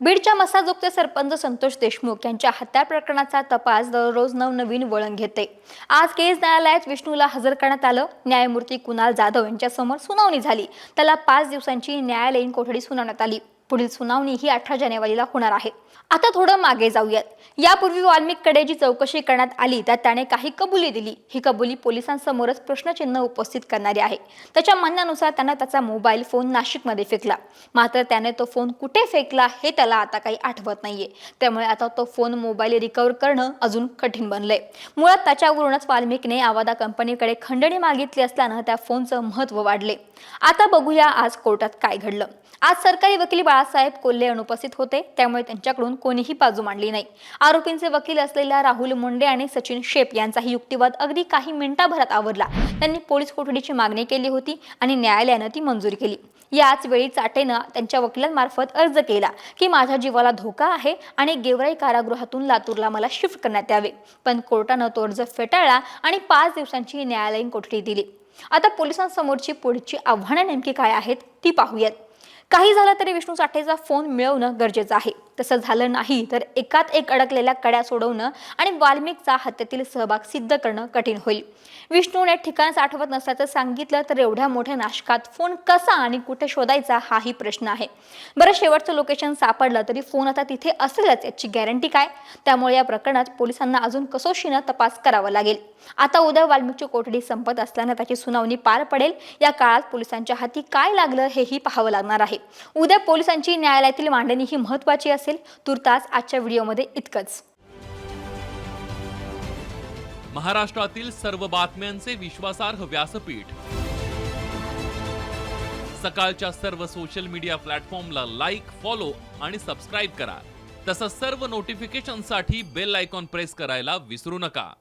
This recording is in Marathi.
बीडच्या मसाजोगचे सरपंच संतोष देशमुख यांच्या हत्या प्रकरणाचा तपास दररोज नवनवीन वळण घेते. आज केस न्यायालयात विष्णूला हजर करण्यात आलं. न्यायमूर्ती कुणाल जाधव यांच्यासमोर सुनावणी झाली. त्याला पाच दिवसांची न्यायालयीन कोठडी सुनावण्यात आली. पुढील सुनावणी ही अठरा जानेवारीला होणार आहे. आता थोडं मागे जाऊयात. यापूर्वी वाल्मिककडे जी चौकशी करण्यात आली त्यात त्याने काही कबुली दिली. ही कबुली पोलिसांसमोरच प्रश्नचिन्ह उपस्थित करणारी आहे. त्याच्या म्हणण्यानुसार त्यानं त्याचा मोबाईल फोन नाशिकमध्ये फेकला. मात्र त्याने तो फोन कुठे फेकला हे त्याला आता काही आठवत नाहीये. त्यामुळे आता तो फोन मोबाईल रिकव्हर करणं अजून कठीण बनलंय. मुळात त्याच्यावरूनच वाल्मिकने आवादा कंपनीकडे खंडणी मागितली असल्यानं त्या फोनचं महत्त्व वाढले. आता बघूया आज कोर्टात काय घडलं. आज सरकारी वकिली बाळासाहेब कोल्हे अनुपस्थित होते. त्यामुळे त्यांच्याकडून कोणीही बाजू मांडली नाही. आरोपींचे वकील असलेल्या राहुल मुंडे आणि सचिन शेप यांचाही युक्तिवाद अगदी काही मिनिटाभरात आवरला. त्यांनी पोलीस कोठडीची मागणी केली होती आणि न्यायालयानं ती मंजुरी केली. याच वेळी चाटेनं त्यांच्या वकिलांमार्फत अर्ज केला की माझ्या जीवाला धोका आहे आणि गेवराई कारागृहातून लातूरला मला शिफ्ट करण्यात यावे. पण कोर्टानं तो अर्ज फेटाळला आणि पाच दिवसांची न्यायालयीन कोठडी दिली. आता पोलिसांसमोरची पुढची आव्हानं नेमकी काय आहेत ती पाहूयात. काही झालं तरी विष्णू साठेचा फोन मिळवणं गरजेचं आहे. तसं झालं नाही तर एकात एक अडकलेल्या कड्या सोडवणं आणि वाल्मिकचा हत्येतील सहभाग सिद्ध करणं कठीण होईल. विष्णूने ठिकाण साठवत नसल्याचं सांगितलं तर एवढ्या मोठ्या नाशकात फोन कसा आणि कुठे शोधायचा हाही प्रश्न आहे. बरं शेवटचं लोकेशन सापडलं तरी फोन आता तिथे असेलच याची गॅरंटी काय? त्यामुळे या प्रकरणात पोलिसांना अजून कसोशीनं तपास करावा लागेल. आता उद्या वाल्मिकची कोठडी संपत असल्यानं त्याची सुनावणी पार पडेल. या काळात पोलिसांच्या हाती काय लागलं हेही पाहावं लागणार आहे. उद्या पोलिसांची न्यायालयातील मांडणी ही महत्वाची असेल. तुर्तास आजच्या व्हिडिओमध्ये इतकंच. महाराष्ट्रातील सर्व बातम्यांचे विश्वासार्ह व्यासपीठ. सकाळच्या सर्व सोशल मीडिया प्लॅटफॉर्मला लाईक फॉलो आणि सबस्क्राईब करा. तसंच सर्व नोटिफिकेशनसाठी बेल आयकॉन प्रेस करायला विसरू नका.